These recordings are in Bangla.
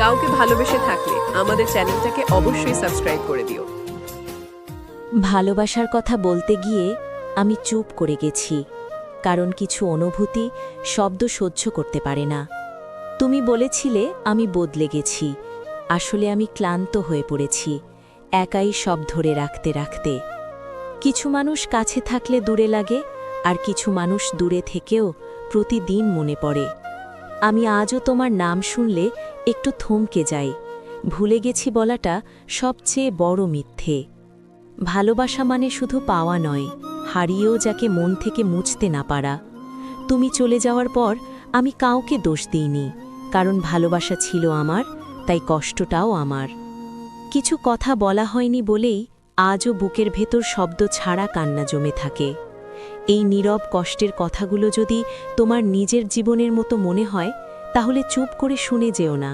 কাউকে ভালোবেসে থাকলে আমাদের চ্যানেলটাকে অবশ্যই সাবস্ক্রাইব করে দিও। ভালোবাসার কথা বলতে গিয়ে আমি চুপ করে গেছি, কারণ কিছু অনুভূতি শব্দ সহ্য করতে পারে না। তুমি বলেছিলে আমি বদলে গেছি, আসলে আমি ক্লান্ত হয়ে পড়েছি, একাই সব ধরে রাখতে রাখতে। কিছু মানুষ কাছে থাকলে দূরে লাগে, আর কিছু মানুষ দূরে থেকেও প্রতিদিন মনে পড়ে। আমি আজও তোমার নাম শুনলে একটু থমকে যাই। ভুলে গেছি বলাটা সবচেয়ে বড় মিথ্যে। ভালোবাসা মানে শুধু পাওয়া নয়, হারিয়েও যাকে মন থেকে মুছতে না পারা। তুমি চলে যাওয়ার পর আমি কাউকে দোষ দিইনি, কারণ ভালোবাসা ছিল আমার, তাই কষ্টটাও আমার। কিছু কথা বলা হয়নি বলেই আজও বুকের ভেতর শব্দ ছাড়া কান্না জমে থাকে। এই নীরব কষ্টের কথাগুলো যদি তোমার নিজের জীবনের মতো মনে হয়, তাহলে চুপ করে শুনে যেও না।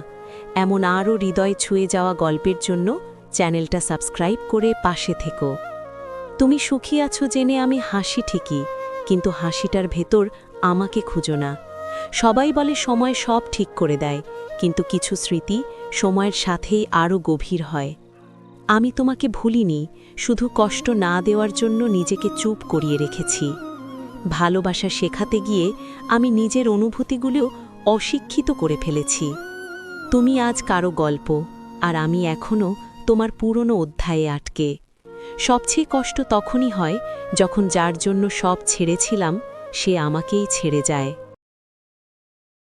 এমন আরও হৃদয় ছুঁয়ে যাওয়া গল্পের জন্য চ্যানেলটা সাবস্ক্রাইব করে পাশে থেকো। তুমি সুখী আছো জেনে আমি হাসি ঠিকই, কিন্তু হাসিটার ভেতর আমাকে খুঁজো না। সবাই বলে সময় সব ঠিক করে দেয়, কিন্তু কিছু স্মৃতি সময়ের সাথেই আরও গভীর হয়। আমি তোমাকে ভুলিনি, শুধু কষ্ট না দেওয়ার জন্য নিজেকে চুপ করিয়ে রেখেছি। ভালোবাসা শেখাতে গিয়ে আমি নিজের অনুভূতিগুলো অশিক্ষিত করে ফেলেছি। তুমি আজ কারও গল্প, আর আমি এখনও তোমার পুরনো অধ্যায়ে আটকে। সবচেয়ে কষ্ট তখনই হয় যখন যার জন্য সব ছেড়েছিলাম, সে আমাকেই ছেড়ে যায়।